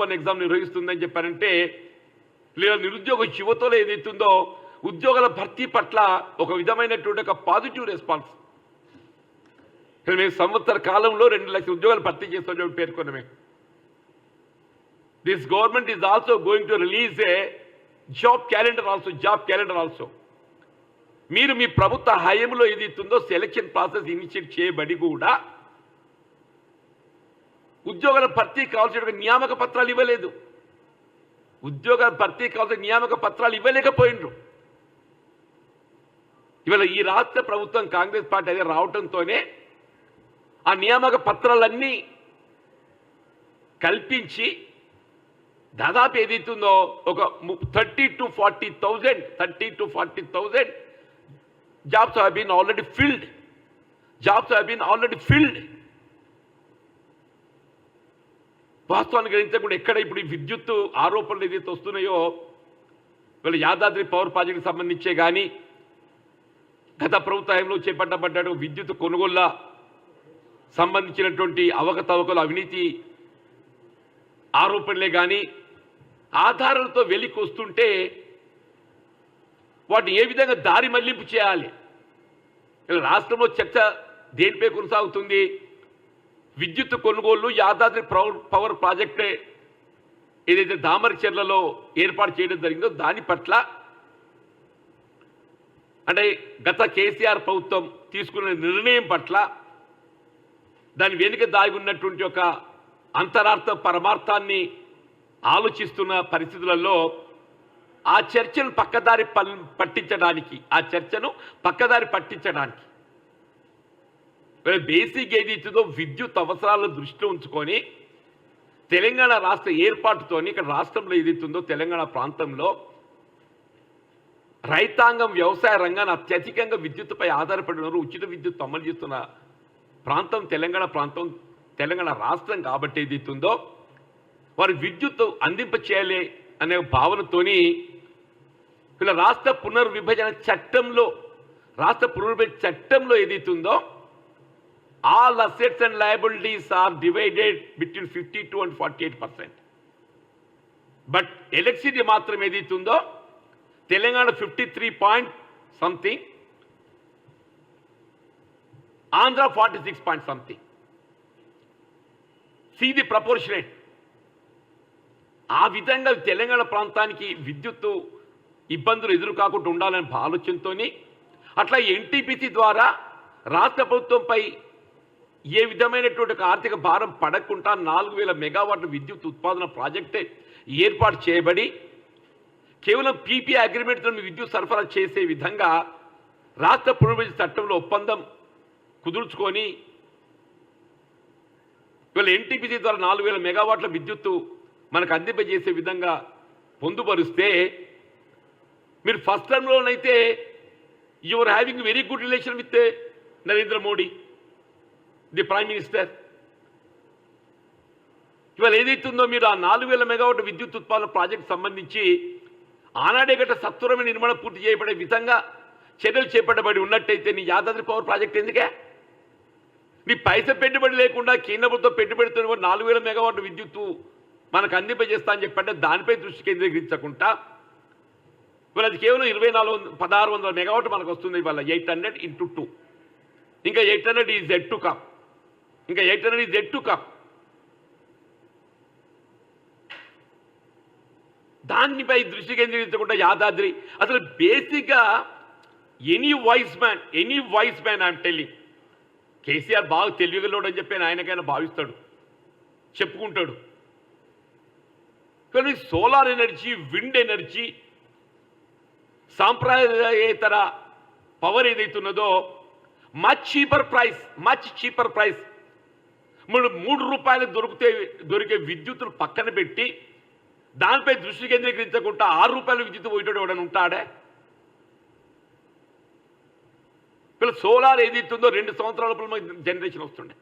Group one exam నిర్వహిస్తుందని చెప్పారంటే లేదా నిరుద్యోగ యువతలో ఏదైతుందో ఉద్యోగాల భర్తీ పట్ల ఒక విధమైనటువంటి ఒక పాజిటివ్ రెస్పాన్స్ మేము సంవత్సర కాలంలో రెండు లక్షల ఉద్యోగాలు భర్తీ చేస్తామని చెప్పి పేర్కొన్నామే. This government is also going to release a job calendar also job calendar also మీరు మీ ప్రభుత్వ హయంలో ఏది ఇస్తుందో సెలక్షన్ ప్రాసెస్ ఇనిషియేట్ చేయబడి కూడా ఉద్యోగాల భర్తీ కావాల్సిన నియామక పత్రాలు ఇవ్వలేదు. ఉద్యోగాల భర్తీ కావాల్సిన నియామక పత్రాలు ఇవ్వలేకపోయినరు ఇవాళ ఈ రాష్ట్ర ప్రభుత్వం కాంగ్రెస్ పార్టీ అదే రావటంతోనే ఆ నియామక పత్రాలన్నీ కల్పించి దాదాపు ఏదైతుందో ఒక thirty to forty thousand thirty to forty thousand jobs have been already filled. Jobs have been already filled. వాస్తవాన్ని గ్రహించకుండా ఎక్కడ ఇప్పుడు ఈ విద్యుత్ ఆరోపణలు ఏదైతే వస్తున్నాయో వీళ్ళ యాదాద్రి పవర్ ప్రాజెక్టుకి సంబంధించే కానీ గత ప్రభుత్వంలో చేపట్టబడ్డాడు విద్యుత్ కొనుగోళ్ళ సంబంధించినటువంటి అవకతవకలు అవినీతి ఆరోపణలే కానీ ఆధారాలతో వెలికి వస్తుంటే వాటిని ఏ విధంగా దారి మళ్ళింపు చేయాలి? ఇలా రాష్ట్రంలో చర్చ దేనిపై కొనసాగుతుంది? విద్యుత్ కొనుగోళ్ళు యాదాద్రి పవర్ పవర్ ప్రాజెక్టే ఏదైతే దామరచెర్లలో ఏర్పాటు చేయడం జరిగిందో దాని పట్ల అంటే గత కేసీఆర్ ప్రభుత్వం తీసుకున్న నిర్ణయం పట్ల దాని వెనుక దాగి ఉన్నటువంటి ఒక అంతరార్థ పరమార్థాన్ని ఆలోచిస్తున్న పరిస్థితులలో ఆ చర్చను పక్కదారి పట్టించడానికి ఆ చర్చను పక్కదారి పట్టించడానికి బేసిక్ ఏదైతుందో విద్యుత్ అవసరాలను దృష్టిలో ఉంచుకొని తెలంగాణ రాష్ట్ర ఏర్పాటుతోని ఇక్కడ రాష్ట్రంలో ఏదైతుందో తెలంగాణ ప్రాంతంలో రైతాంగం వ్యవసాయ రంగాన్ని అత్యధికంగా విద్యుత్తుపై ఆధారపడి ఉన్నారు ఉచిత విద్యుత్ అమలు చేస్తున్న ప్రాంతం తెలంగాణ ప్రాంతం తెలంగాణ రాష్ట్రం కాబట్టి ఏదైతుందో వారు విద్యుత్ అందింప చేయాలి అనే భావనతోని ఇలా రాష్ట్ర పునర్విభజన చట్టంలో రాష్ట్ర పునర్విభజన చట్టంలో ఏదైతుందో all assets and liabilities are divided between fifty two and forty eight percent but electricity మాత్రం ఏదైతుందో Telangana fifty three point something Andhra forty six point something see the proportionate ఆ విధంగా తెలంగాణ ప్రాంతానికి విద్యుత్తు ఇబ్బందులు ఎదురు కాకుండా ఉండాలనే ఆలోచనతోని అట్లా ఎన్టీపీసీ ద్వారా రాష్ట్ర ప్రభుత్వంపై ఏ విధమైనటువంటి ఆర్థిక భారం పడకుండా నాలుగు వేల మెగావాట్ల విద్యుత్ ఉత్పాదన ప్రాజెక్టే ఏర్పాటు చేయబడి కేవలం పీపీ అగ్రిమెంట్తో విద్యుత్ సరఫరా చేసే విధంగా రాష్ట్ర పునర్విభజన చట్టంలో ఒప్పందం కుదుర్చుకొని ఇవాళ ఎన్టీపీసీ ద్వారా నాలుగు వేల మెగావాట్ల విద్యుత్తు మనకు అందింపజేసే విధంగా పొందుపరిస్తే మీరు first టర్మ్లోనైతే your having very good relation with Narendra Modi. The prime minister. ఇవాళ ఏదైతుందో మీరు ఆ నాలుగు వేల మెగావాట్ విద్యుత్ ఉత్పాదన ప్రాజెక్ట్ సంబంధించి ఆనాడే గట్ట సత్వరమైన నిర్మాణం పూర్తి చేయబడే విధంగా చర్యలు చేపట్టబడి ఉన్నట్టయితే నీ యాదాద్రి పవర్ ప్రాజెక్ట్ ఎందుకే? నీ పైస పెట్టుబడి లేకుండా కేంద్ర ప్రభుత్వం పెట్టుబడితో నాలుగు వేల మెగావాట్ విద్యుత్తు మనకు అందింపజేస్తా అని చెప్పంటే దానిపై దృష్టి కేంద్రీకరించకుండా ఇవాళ అది కేవలం ఇరవై నాలుగు వందల పదహారు వందల మెగావాట్ మనకు వస్తుంది ఇవాళ ఎయిట్ హండ్రెడ్ ఇంటూ టూ. ఇంకా eight hundred is yet to come. ఇంకా ఎయిట్ హండ్రెడ్ ఈ జెడ్ దానిపై దృష్టి కేంద్రీకరించకుండా యాదాద్రి. అసలు బేసిక్గా any voice man any voice man I'm telling. KCR బాగా తెలివిగలోడు అని చెప్పి ఆయనకైనా భావిస్తాడు. చెప్పుకుంటాడు. కానీ సోలార్ ఎనర్జీ విండ్ ఎనర్జీ సాంప్రదాయేతర power ఏదైతున్నదో much cheaper price much cheaper price మూడు మూడు రూపాయలు దొరికితే దొరికే విద్యుత్తులు పక్కన పెట్టి దానిపై దృష్టి కేంద్రీకరించకుండా ఆరు రూపాయల విద్యుత్ పోయేటోడు ఎవడని ఉంటాడే? వీళ్ళ సోలార్ ఏది ఇస్తుందో రెండు సంవత్సరాల లోపల జనరేషన్ వస్తుండే.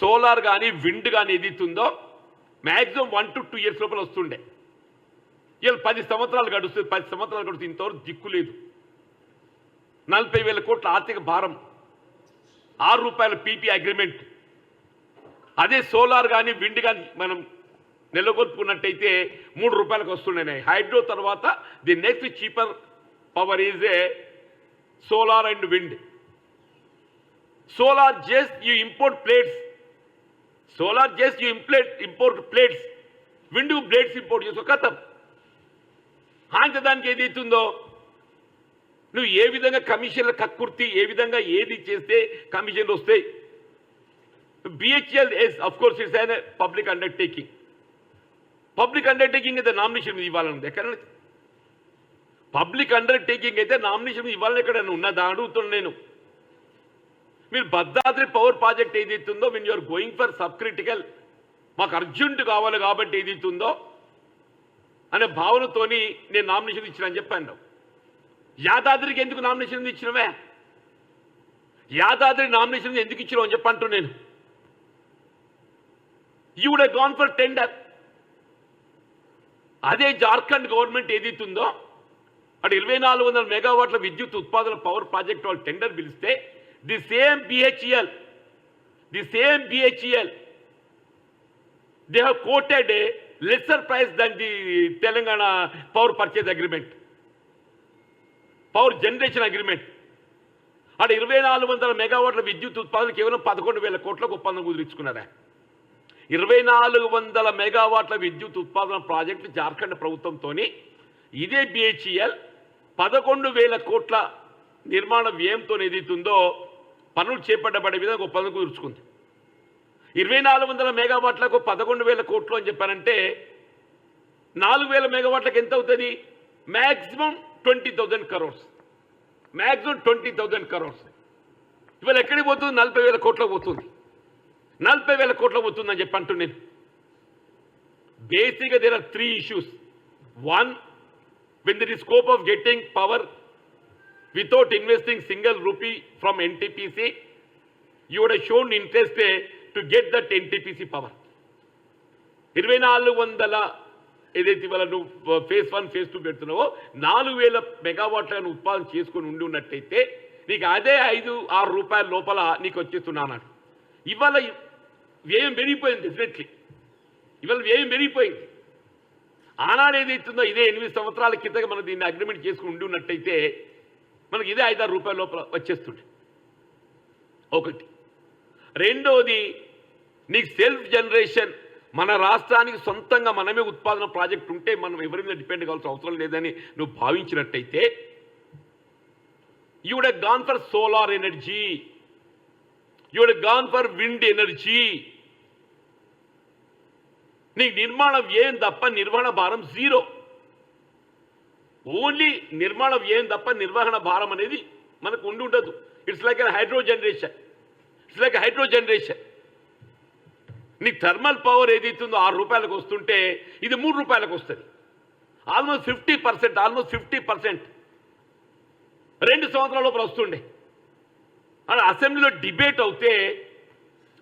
సోలార్ కానీ విండ్ కానీ ఏది ఇస్తుందో maximum one to two years లోపల వస్తుండే. వీళ్ళు పది సంవత్సరాలు గడుస్తుంది పది సంవత్సరాలు గడుస్తుంది ఇంతవరకు దిక్కు లేదు. నలభై వేల కోట్ల ఆర్థిక భారం. ఆరు రూపాయల పీపీ అగ్రిమెంట్. అదే సోలార్ కానీ విండ్ కానీ మనం నెలకొల్పుకున్నట్టయితే మూడు రూపాయలకు వస్తున్నాయి హైడ్రో తర్వాత the next cheaper power is a solar and wind. Solar just you import plates. Solar just you ఇంప్లేట్ import plates. Wind plates import చేసుకో కథం. దానికి ఏది అవుతుందో? నువ్వు ఏ విధంగా కమిషన్ల కక్కుర్తి ఏ విధంగా ఏది చేస్తే కమిషన్లు వస్తాయి? BHEL yes of course it's an public undertaking public undertaking అయితే నామినేషన్ ఇవ్వాలని ఎక్కడ పబ్లిక్ అండర్టేకింగ్ అయితే నామినేషన్ ఇవ్వాలని ఎక్కడ ఉన్నదా అడుగుతున్నాను నేను మీరు భద్రాద్రి పవర్ ప్రాజెక్ట్ ఏదైతుందో when you're going for subcritical మాకు అర్జెంట్ కావాలి కాబట్టి ఏదైతుందో అనే భావనతోని నేను నామినేషన్ ఇచ్చిన అని చెప్పాను. యాదాద్రికి ఎందుకు నామినేషన్ ఇచ్చినవే? యాదాద్రి నామినేషన్ ఎందుకు ఇచ్చినావు అని చెప్పంటూ నేను. You would gone for tender అదే జార్ఖండ్ గవర్నమెంట్ ఏదైతుందో అటు ఇరవై నాలుగు వందల మెగావాట్ల విద్యుత్ ఉత్పాదన పవర్ ప్రాజెక్ట్ వాళ్ళు టెండర్ పిలిస్తే the same BHEL the same BHEL they have quoted lesser price than the Telangana power purchase agreement power generation agreement. అటు ఇరవై నాలుగు వందల మెగావాట్ల విద్యుత్ ఉత్పాదన కేవలం పదకొండు వేల కోట్లకు ఒప్పందం కుదిరించుకున్నారా? ఇరవై నాలుగు వందల మెగావాట్ల విద్యుత్ ఉత్పాదన ప్రాజెక్టు జార్ఖండ్ ప్రభుత్వంతో ఇదే బిహెచ్ఈఎల్ పదకొండు వేల కోట్ల నిర్మాణ వ్యయంతో ఏదైతుందో పనులు చేపట్టబడే విధంగా ఒప్పందం కుదుర్చుకుంది. ఇరవై నాలుగు వందల మెగావాట్లకు పదకొండు వేల కోట్లు అని చెప్పారంటే నాలుగు వేల మెగావాట్లకు ఎంత అవుతుంది? Maximum twenty thousand crores. Maximum twenty thousand crores. ఇవాళ ఎక్కడికి పోతుంది? నలభై వేల కోట్లకు పోతుంది. నలభై వేల కోట్లకు పోతుందని చెప్పి అంటూ నేను బేసిక్గా there are three issues one when there is scope of getting power without investing single rupee from NTPC, you would have shown interest that to get that NTPC power. ఇరవై నాలుగు వందల ఏదైతే ఇవాళ నువ్వు ఫేజ్ వన్ ఫేజ్ టూ పెడుతున్నావో నాలుగు వేల మెగావాట్లను ఉత్పాదన చేసుకొని ఉండి ఉన్నట్టయితే నీకు అదే ఐదు ఆరు రూపాయల లోపల నీకు వచ్చేస్తున్నాను ఇవాళ వ్యయం పెరిగిపోయింది డెఫినెట్లీ ఇవాళ వ్యయం పెరిగిపోయింది. ఆనాడు ఏదైతుందో ఇదే ఎనిమిది సంవత్సరాల కిందగా మనం దీన్ని అగ్రిమెంట్ చేసుకుని ఉండి ఉన్నట్టయితే మనకి ఇదే ఐదారు రూపాయల లోపల వచ్చేస్తుండే. ఒకటి. రెండోది నీకు సెల్ఫ్ జనరేషన్ మన రాష్ట్రానికి సొంతంగా మనమే ఉత్పాదన ప్రాజెక్ట్ ఉంటే మనం ఎవరి మీద డిపెండ్ కావాల్సిన అవసరం లేదని నువ్వు భావించినట్టయితే you'd gone for solar energy you'd gone for wind energy నీకు నిర్మాణ వ్యయం తప్ప నిర్వహణ భారం జీరో. ఓన్లీ నిర్మాణ వ్యయం తప్ప నిర్వహణ భారం అనేది మనకు ఉండి ఉండదు. It's like hydro generation it's like hydro generation నీకు థర్మల్ పవర్ ఏదైతుందో ఆరు రూపాయలకు వస్తుంటే ఇది మూడు రూపాయలకు వస్తుంది. Almost fifty percent almost fifty percent రెండు సంవత్సరాల లోపల వస్తుండే. అలా అసెంబ్లీలో డిబేట్ అవుతే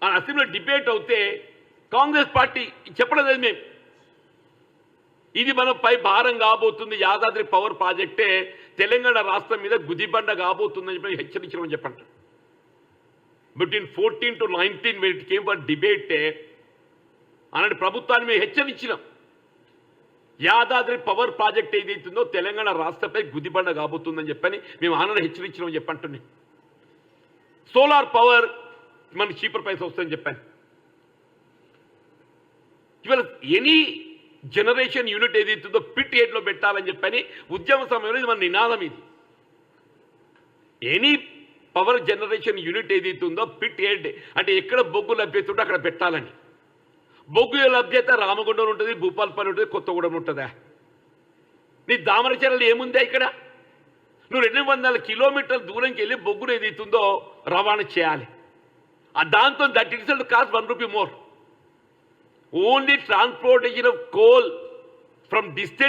ఆ అసెంబ్లీలో డిబేట్ అవుతే కాంగ్రెస్ పార్టీ చెప్పడం లేదు మేము. ఇది మనపై భారం కాబోతుంది యాదాద్రి పవర్ ప్రాజెక్టే తెలంగాణ రాష్ట్రం మీద గుదిబండ కాబోతుందని చెప్పి హెచ్చరించడం చెప్పండి. Between fourteen to nineteen minute came for డిబేటే అలాంటి ప్రభుత్వాన్ని మేము హెచ్చరించినాం. యాదాద్రి పవర్ ప్రాజెక్ట్ ఏదైతుందో తెలంగాణ రాష్ట్రపై గుదిబండ కాబోతుందని చెప్పని మేము ఆనంద హెచ్చరించడం చెప్పంటున్నాం. సోలార్ పవర్ మన చీపర్ ప్రైస్ వస్తుందని చెప్పాను ఇవాళ ఎనీ జనరేషన్ యూనిట్ ఏదైతుందో పిట్ ఎయిట్లో పెట్టాలని చెప్పని ఉద్యమ సమయంలో ఇది మన నినాదం ఇది. ఎనీ పవర్ జనరేషన్ యూనిట్ ఏదైతుందో పిట్ ఏడ్ అంటే ఎక్కడ బొగ్గు లభ్యత ఉంటే అక్కడ పెట్టాలని. బొగ్గు లభ్యత? రామగుండం ఉంటుంది భూపాల్పల్లి ఉంటుంది కొత్తగూడెం ఉంటుందా? నీ దామరచర్యలు ఏముందా ఇక్కడ? నువ్వు రెండు వందల కిలోమీటర్ల దూరంకి వెళ్ళి బొగ్గును ఏదైతుందో రవాణా చేయాలి. ఆ దాంతో that it's cost one rupee more. Only transportation of coal from distant